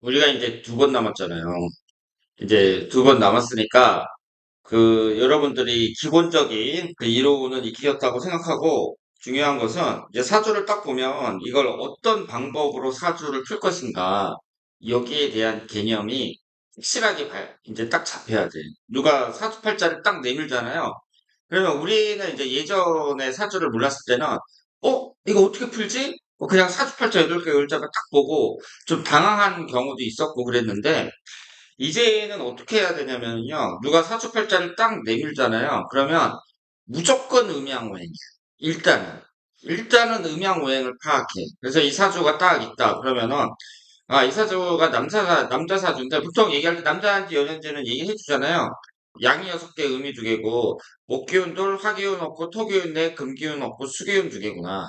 우리가 이제 두 번 남았잖아요. 이제 두 번 남았으니까 그 여러분들이 기본적인 그 이론은 익히셨다고 생각하고 중요한 것은 이제 사주를 딱 보면 이걸 어떤 방법으로 사주를 풀 것인가 여기에 대한 개념이 확실하게 발- 이제 딱 잡혀야 돼. 누가 사주팔자를 딱 내밀잖아요. 그러면 우리는 이제 예전에 사주를 몰랐을 때는 어? 이거 어떻게 풀지? 어, 그냥 사주팔자 8개 글자가 딱 보고 좀 당황한 경우도 있었고 그랬는데 이제는 어떻게 해야 되냐면요. 누가 사주팔자를 딱 내밀잖아요. 그러면 무조건 음양오행이야. 일단은. 일단은 음양오행을 파악해. 그래서 이 사주가 딱 있다. 그러면은 아, 이 사주가 남자, 남자 사주인데 보통 얘기할 때 남자인지 여자인지는 얘기해 주잖아요. 양이 여섯 개, 음이 두 개고 목기운 둘, 화기운 없고 토기운 넷, 금기운 없고 수기운 두 개구나.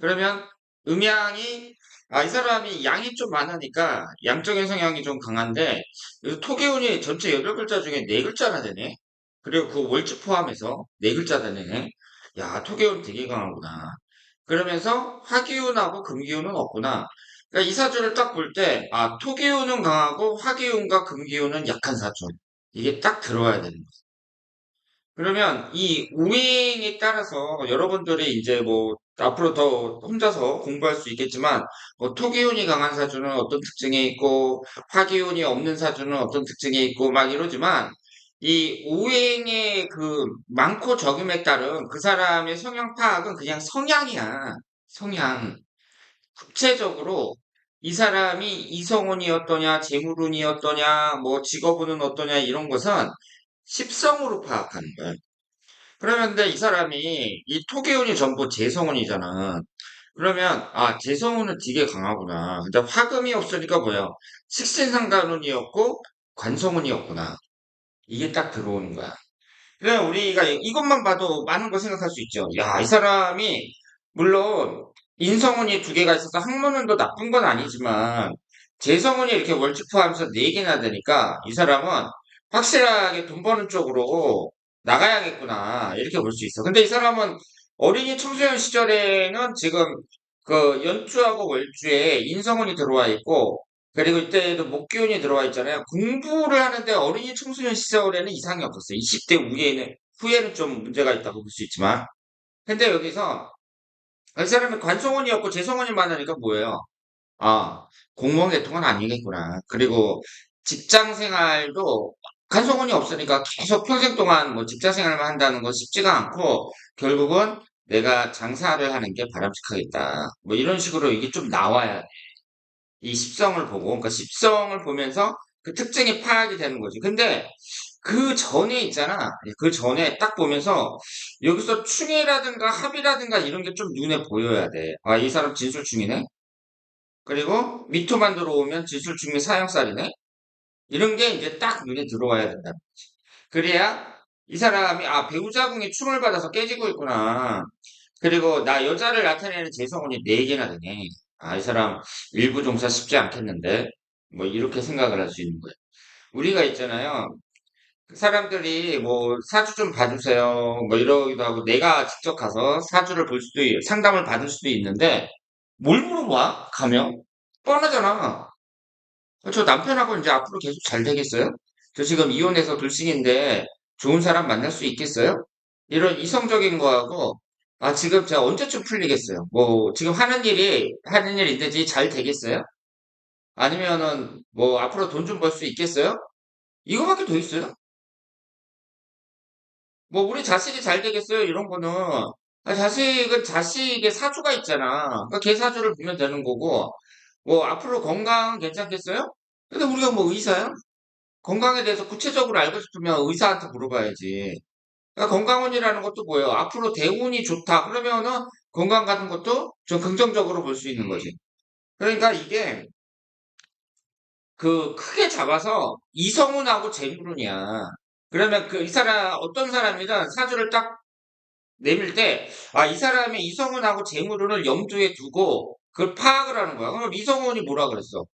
그러면 음양이 아, 이 사람이 양이 좀 많으니까 양적인 성향이 좀 강한데 이 토기운이 전체 여덟 글자 중에 네 글자나 되네. 그리고 그 월지 포함해서 네 글자 되네. 야, 토기운 되게 강하구나. 그러면서 화기운하고 금기운은 없구나. 그러니까 이 사주를 딱 볼 때, 아, 토기운은 강하고 화기운과 금기운은 약한 사주. 이게 딱 들어와야 되는 거죠. 그러면 이 우행에 따라서 여러분들이 이제 뭐 앞으로 더 혼자서 공부할 수 있겠지만 뭐 토기운이 강한 사주는 어떤 특징이 있고 화기운이 없는 사주는 어떤 특징이 있고 막 이러지만 이 우행의 그 많고 적음에 따른 그 사람의 성향 파악은 그냥 성향이야. 성향. 구체적으로 이 사람이 이성운이었더냐, 재물운이었더냐, 뭐 직업운은 어떠냐 이런 것은 십성으로 파악하는 거야. 그러면 이 사람이 이 토기운이 전부 재성운이잖아. 그러면 아 재성운은 되게 강하구나. 근데 화금이 없으니까 뭐야? 식신상간운이었고 관성운이었구나. 이게 딱 들어오는 거야. 그래 우리가 이것만 봐도 많은 걸 생각할 수 있죠. 야, 이 사람이 물론 인성운이 두 개가 있어서 학문운도 나쁜 건 아니지만 재성운이 이렇게 월지포하면서 네 개나 되니까 이 사람은 확실하게 돈 버는 쪽으로 나가야겠구나 이렇게 볼 수 있어. 근데 이 사람은 어린이 청소년 시절에는 지금 그 연주하고 월주에 인성운이 들어와 있고 그리고 이때도 목기운이 들어와 있잖아요. 공부를 하는데 어린이 청소년 시절에는 이상이 없었어요. 20대 후에는 후에는 좀 문제가 있다고 볼 수 있지만 근데 여기서 이 사람이 관성원이었고 재성원이 많으니까 뭐예요? 아, 공무원 계통은 아니겠구나. 그리고 직장 생활도 관성원이 없으니까 계속 평생 동안 뭐 직장 생활만 한다는 건 쉽지가 않고 결국은 내가 장사를 하는 게 바람직하겠다. 뭐 이런 식으로 이게 좀 나와야 돼. 이 십성을 보고, 그러니까 십성을 보면서 그 특징이 파악이 되는 거지. 근데 그 전에 있잖아. 그 전에 딱 보면서 여기서 충이라든가 합이라든가 이런 게 좀 눈에 보여야 돼. 아, 이 사람 진술충이네? 그리고 미토만 들어오면 진술충이 사형살이네? 이런 게 이제 딱 눈에 들어와야 된다. 그래야 이 사람이, 아, 배우자궁이 충을 받아서 깨지고 있구나. 그리고 나 여자를 나타내는 재성운이 4개나 되네. 아, 이 사람 일부 종사 쉽지 않겠는데? 뭐 이렇게 생각을 할 수 있는 거예요. 우리가 있잖아요. 그 사람들이 뭐 사주 좀 봐주세요. 뭐 이러기도 하고 내가 직접 가서 사주를 볼 수도 있, 상담을 받을 수도 있는데 뭘 물어봐? 가면? 뻔하잖아. 저 남편하고 이제 앞으로 계속 잘 되겠어요? 저 지금 이혼해서 돌싱인데 좋은 사람 만날 수 있겠어요? 이런 이성적인 거하고 아 지금 제가 언제쯤 풀리겠어요? 뭐 지금 하는 일이 하는 일 있는지 잘 되겠어요? 아니면은 뭐 앞으로 돈 좀 벌 수 있겠어요? 이거밖에 더 있어요? 뭐 우리 자식이 잘 되겠어요? 이런 거는 아, 자식은 자식의 사주가 있잖아. 그러니까 걔 사주를 보면 되는 거고 뭐 앞으로 건강 괜찮겠어요? 근데 우리가 뭐 의사야? 건강에 대해서 구체적으로 알고 싶으면 의사한테 물어봐야지. 그러니까 건강운이라는 것도 뭐예요? 앞으로 대운이 좋다. 그러면은 건강 같은 것도 좀 긍정적으로 볼 수 있는 거지. 그러니까 이게 그 크게 잡아서 이성운하고 재물운이야. 그러면 그 이 사람 어떤 사람이든 사주를 딱 내밀 때, 아, 이 사람이 이성운하고 재물운을 염두에 두고 그걸 파악을 하는 거야. 그럼 이성운이 뭐라 그랬어?